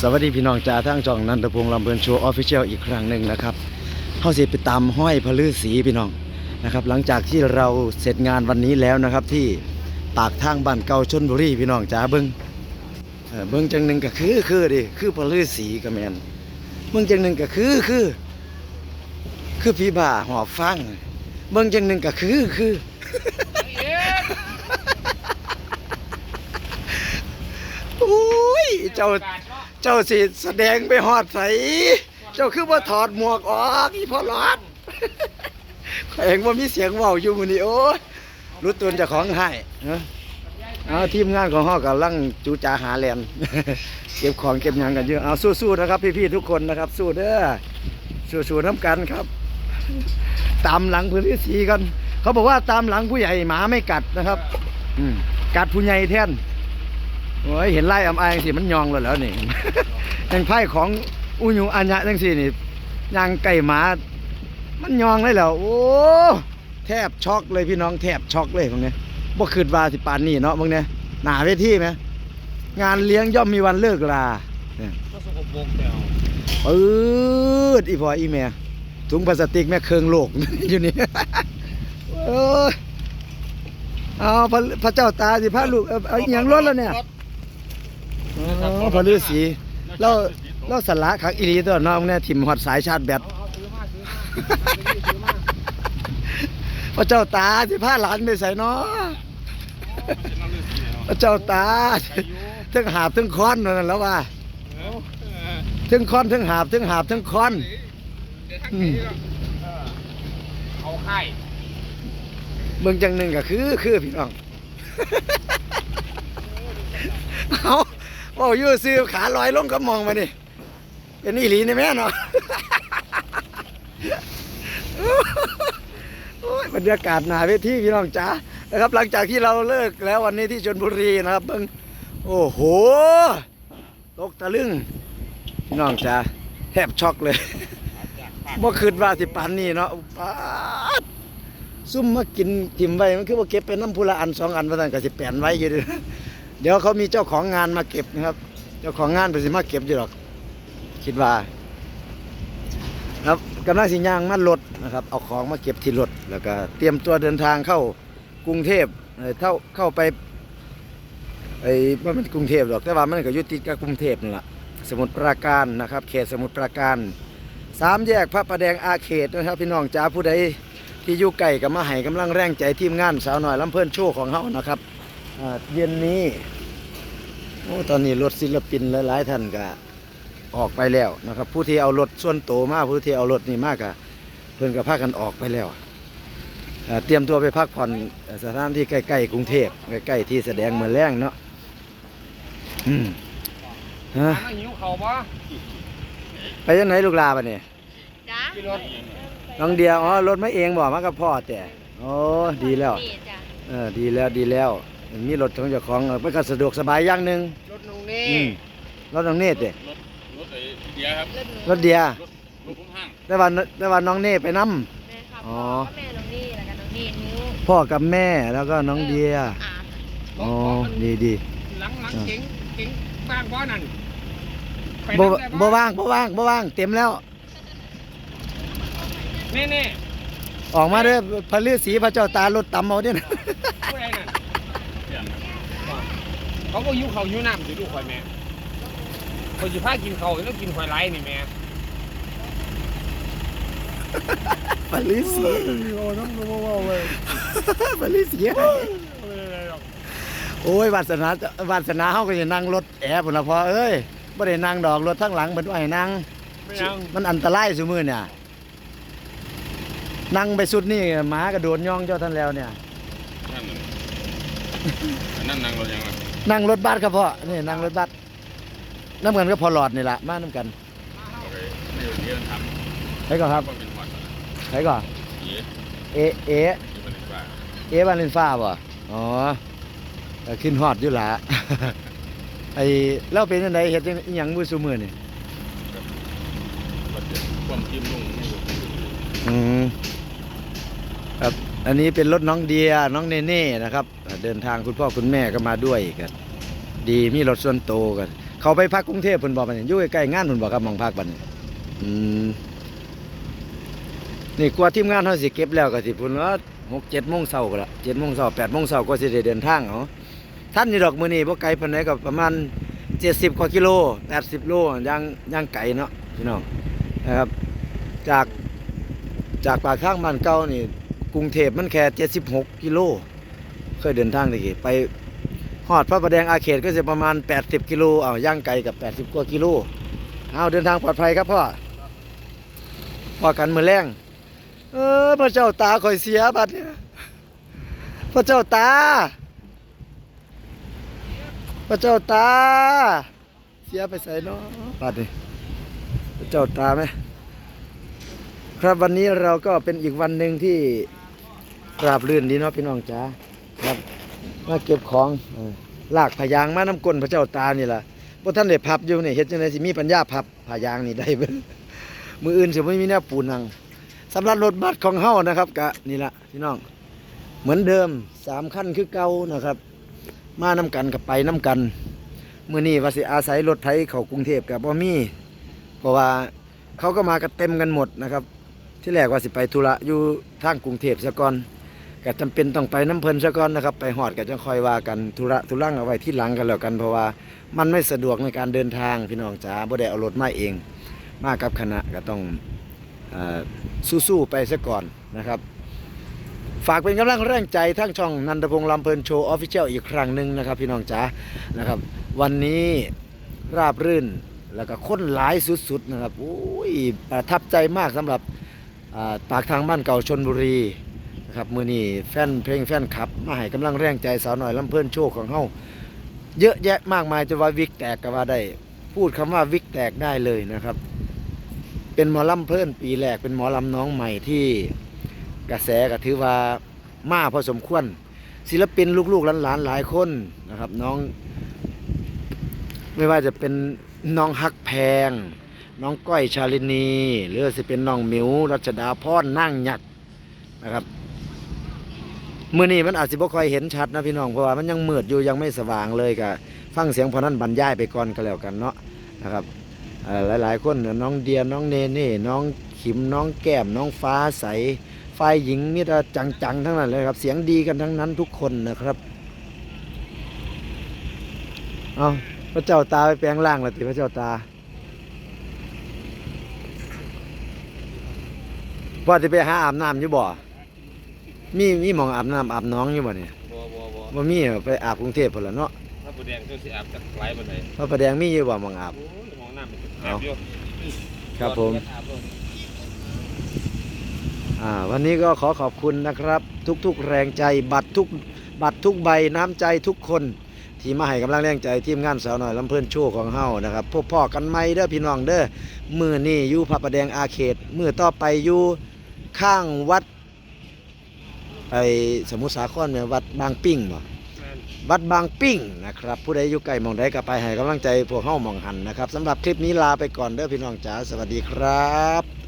สวัสดีพี่น้องจ่าทั้งจ่องนันทพงษ์ลำเพลินโชว์ออฟฟิเชียลอีกครั้งหนึ่งนะครับเข้าสิไปตามห้อยพระฤาษีพี่น้องนะครับ หลังจากที่เราเสร็จงานวันนี้แล้วนะครับ ที่ปากทางบ้านเก่าชนบุรีพี่น้องจ๋าเบิ้งเออเบิ้งจังหนึ่งก็คือคือดิคือพระฤาษีก็แมนเบิ้งจังหนึ่งก็คือคือ คือพี่บ่าหอบฟังเบิ้งจังหนึ่งก็คือคือโอ้ยเจ้า เจ้าสิแสดงไปหอดใส เจ้าคือว่าถอดหมวกออกอีพ่อหลอดข้อยเองว่ามีเสียงเว้าอยู่มื้อนี้โอ้ยรู้ตัวเจ้าของให้เนอะเอาทีมงานของเฮากำลังจูจาหาแลนเก็บของเก็บหยังกันเยอะเอาสู้ๆนะครับ พี่ๆทุกคนนะครับ สู้เด้อสู้ๆน้ำกันครับ ตามหลังพื้นที่สีกัน เขาบอกว่าตามหลังผู้ใหญ่หมาไม่กัดนะครับ อืมกัดผู้ใหญ่แทน โอ้ยเห็นไล่อำอายจังสิมันยองเลยแล้วนี่ยังไพ่ของอุญุอัญญะจังสินี่ยางไก่หมา มันยองเลยแล้ว โอ้แทบช็อกเลยพี่น้องแทบช็อกเลยพวกเนี้ยบ่คืดว่าสิปานนี่เนาะพวกเนี้ยหนาเวทีไหมงานเลี้ยงย่อมมีวันเลิกลาเนี่ยก็สกปรกแต่เอาปื๊ดอีพออีแม่ถุงพลาสติกแม่เคืองโลกอยู่นี่เอ้ยเอาพระพระเจ้าตาสิพระลูกเอาเอาอหย่างรถแล้วเนี่ย อ๋อพระฤาษีเราเราสละขักอีหลีตัวน้องเนี่ยถิ่มหอดสายชาติแบตเอาซื้อมาซื้อมาซื้อมาพระเจ้าตาสิพาหลานไปใส่เนาะพระเจ้าตาทั้งหาบทั้งค้อนนั่นแหล้วว่าทั้งค้อนทั้งหาบทั้งหาบทั้งค้อนอืมเอาไข่เมืองจังหนึ่งก็คือคือพี่น้องเอา โอ้ยู่ซื้อขาลอยลงก็มองมานี่เป็นอีหลีนี่แม่เนาะโอ้ยบรรยากาศหนาเวทีพี่น้องจ๋านะครับ หลังจากที่เราเลิกแล้ววันนี้ที่ชนบุรีนะครับเบิ่งโอ้โหตกตะลึงพี่น้องจ๋าแทบช็อกเลยเมื่อคืนว่าสิปานนี่เนาะปาดซุ่มมากินทิมไว้มันคือว่าเก็บเป็นน้ำพุละอันสองอันว่าซั่นก็สิแปลนไว้อยู่ด้อ เดี๋ยวเขามีเจ้าของงานมาเก็บนะครับ เจ้าของงานเพิ่นสิมาเก็บอยู่หรอก คิดว่า ครับกำลังสิย่างมารถนะครับ เอาของมาเก็บที่รถแล้วก็เตรียมตัวเดินทางเข้ากรุงเทพเอ่อเข้าเข้าไปไอ้ว่ามันกรุงเทพหรอกแต่ว่ามันก็ยู่ติกับกรุงเทพนั่แหละสมุทรปราการนะครับเขตสมุทรปราการสามแยกพระประแดงอาเขตนะครับ พี่น้องจ้าผู้ใดที่อยู่ไก่กับมาให้กำลังแรงใจทีมงานสาวหน่อยลำเพิ่อนโชว์ของเขานะครับ เย็นนี้โอ้ตอนนี้รถศิลปินหลายๆท่านก็ออกไปแล้วนะครับ ผู้ที่เอารถส่วนโตวมาผู้ที่เอารถนี่มากอะเพิ่นก็พากันออกไปแล้วอ่าเตรียมตัวไปพักผ่อนสถานที่ใกล้ๆกรุงเทพใกล้ๆที่แสดงเมืองแรงเนาะอืมฮะอันนั้นหิวเขาปะไปยังไหนลูกลาปะเนี่ยจ้าพี่รถน้องเดียวอ๋อรถมาเองบอกมากับพ่อแต่โอ้ดีแล้วนี่จ้ะเออดีแล้วดีแล้ว มีรถของเจ้าของเออมันก็สะดวกสบายอย่างหนึ่งรถน้องเน่อืมรถน้องเนตเด้รถรถไอ้เดียครับเลือดหนูรถเดียรถรถพุ่งห้างแต่ว่าแต่ว่าน้องเนตไปนํเลยค่ะอ๋พ่อ อแม่น้องนี่แล้วก็น้องนี่นิ้วพ่อกับแม่แล้วก็น้องเดียอ่าอ๋อดีดีหลังหลังเก๋งเก๋งบ้างบ่นั่นไปบ่นั่งได้บ่ว่างบ่ว่างบ่ว่างเต็มแล้ว แน่แน่ออกมาเด้อพระฤาษีพระเจ้าตารถตำเอาเด้อนะ ๆผู้ใดนั่นเสียง เขาก็หิวเขาหิวน้ำสิลูกข่อยแม่ข่อยสิพากินเขาวแล้วกินข่อยไรนี่แม่พระฤาษีโอ้น้องก็ว่าเลยพระฤาษีโอ้ยวาสนาวาสนาเฮาก็สินั่งรถแอร์พุ่นละพอเอ้ยบ่ได้นั่งดอกรถทั้งหลังเพิ่นว่าให้นั่งไม่ยังมันอันตรายสุมือเนี่ยนั่งไปสุดนี่หมากระโดดย่องเจ้าท่านแล้วเนี่ยนั่นน่ะอันนั่นนั่งรถยังไง นั่งรถบัสครับพ่อนี่นั่งรถบัสน้ำกันก็พอหลอดนี่แหละมาน้ำกันเอาไปไม่อยู่ที่นั่นทำใครก่อนครับก็เป็นวัดนะใครก่อนเอ๋เอเอที่มันเป็นว่าเอวาเลนฟ้าบ่อ๋อก็ขึ้นฮอดอยู่ละไอ้เล่าเป็นยังไงเฮ็ดจังอิหยังมือสุมือนี่วัดเดือดความจิ้มลงไม่รู้อืมครับ อันนี้เป็นรถน้องเดียน้องเนเน่นะครับ เดินทางคุณพ่อคุณแม่ก็มาด้วยกัน ดีมีรถส่วนโตวกัน เขาไปพักกรุงเทพเพิ่นบอกบันอยู่ใกล้ๆงานเพิ่นบอกครับมองพักบันอืมนี่กว่าทีมงานเฮาสิเก็บแล้วก็สิพุ่นว่า6 7โมงเช้าก็ละ7โมงเช้า8โมงเช้าก็สิได้เดินทางเอาท่านนี่ดอกมือนี้บ่ไกลปานใดก็ประมาณ70กว่ากิโล80โลย่างย่างไกลเนาะพี่น้องนะครับ จากจากปากทางบ้านเก่านี่ กรุงเทพมันแค่76กิโล เคยเดินทางตะกี้ไปฮอดพระประแดงอาเขตก็จะประมาณ 80 กิโลเอาย่างไกลกับ 80 กว่ากิโลเอาเดินทางปลอดภัยครับพ่อพอกันมือแรงเออพระเจ้าตาคอยเสียบัดเนี่ยพระเจ้าตา พระเจ้าตา เสียไปใส่เนาะบัดนี่พระเจ้าตาไหมครับวันนี้เราก็เป็นอีกวันหนึ่งที่ ราบรื่นดีเนาะพี่น้องจ๋าครับมาเก็บของลากพายางมาน้ำก้นพระเจ้าตานี่ล่ะพท่านได้พับอยู่นี่เฮ็ดจังไดสิมีปัญญาพับพายางนี่ได้เบิ่งมืออื่นสิบ่มีแนวปูนังสำหรับรถบัสของเฮานะครับกะนี่ล่ะพี่น้อง เหมือนเดิมสามขั้นคือเก่านะครับ มาน้กันกับไปน้กันมื้อนี้วาสิอาศัยรถไถเขากรุงเทพกับบ่มีเพราะว่าเขาก็มากันเต็มกันหมดนะครับ ที่แรกว่าสิไปธุระอยู่ทางกรุงเทพซะก่อน ก็จำเป็นต้องไปน้ำเพลินซะก่อนนะครับ ไปหอดก็จะคอยว่ากันธุระธุรังเอาไว้ที่หลังกันแล้วกันเพราะว่ามันไม่สะดวกในการเดินทางพี่น้องจ๋าบ่ได้เอารถมาเอง มากับคณะก็ต้องอสู้ๆไปซะก่อนนะครับ ฝากเป็นกำลังแรงใจทั้งช่องนันทพงษ์ลำเพลินโชว์ออฟฟิเชียลอีกครั้งหนึ่งนะครับ พี่น้องจ๋านะครับ วันนี้ราบรื่นแล้วก็ค้นหลายสุดๆนะครับโอ้ยประทับใจมากสำหรับปากทางบ้านเก่าชนบุรี ครับมือนี้แฟนเพลงแฟนคลับ มาให้กำลังแรงใจสาวหน่อยลำเพิ่อนโชคของเฮาเยอะแยะมากมายจะว่าวิกแตกก็ว่าได้ พูดคำว่าวิกแตกได้เลยนะครับ เป็นหมอลำเพิ่นปีแรกเป็นหมอลำน้องใหม่ที่กระแสก็ถือว่ามาพอสมควร ศิลปินลูกๆหลานๆหลายคนนะครับ น้อง ไม่ว่าจะเป็นน้องฮักแพง น้องก้อยชาลินี หรือว่าสิเป็นน้องหมิวรัชดาพรนั่งหยักนะครับ มือนี้มันอาจจะบ่ค่อยเห็นชัดนะพี่น้องเพราะว่ามันยังมืดอยู่ยังไม่สว่างเลยกะฟังเสียงพอนั้นบรรยายไปก่อนก็แล้วกันเนาะนะครับหลายๆคนน้องเดียน้องเนเน่น้องขิมน้องแก้มน้องฟ้าใสฝ่ายหญิงนี่จะจังๆ ทั้งนั้นเลยครับ เสียงดีกันทั้งนั้นทุกคนนะครับเอาพระเจ้าตาไปแปลงร่างล้วติพระเจ้าตาว่าจะไปหาอาบน้ำอยู่บ่ มีมีหมองอาบน้ำอาบน้องอยู่บ่เนี่ยบ่บ่บ่บ่มีเหรอไปอาบกรุงเทพพุ่นละเนาะถ้าบ่แดงก็สิอาบจากไกลบ่ได้พระประแดงมีอยู่บ่หมองอาบ โอ้ยมองน้ำมันเอาอาบอยู่ครับผม อาบเลยอ่าวันนี้ก็ขอขอบคุณนะครับ ทุกๆ แรงใจบัตรทุกบัตรทุกใบน้ำใจทุกคน ที่มาให้กำลังแรงใจทีมงานสาวหน่อยลำเพิ่นโชว์ของเฮานะครับพบพ่อกันใหม่เด้อพี่น้องเด้อมือนี่อยู่พระประแดงอาเขตมือต่อไปอยู่ข้างวัด ไอสมุทรสาครเนี่ยวัดบางปิ้งบ่แม่นวัดบางปิ้งนะครับ ผู้ใดอยู่ใกล้หมองใดก็ไปให้กำลังใจพวกเฮาหมองหันนะครับสำหรับคลิปนี้ลาไปก่อนเด้อพี่น้องจ๋าสวัสดีครับ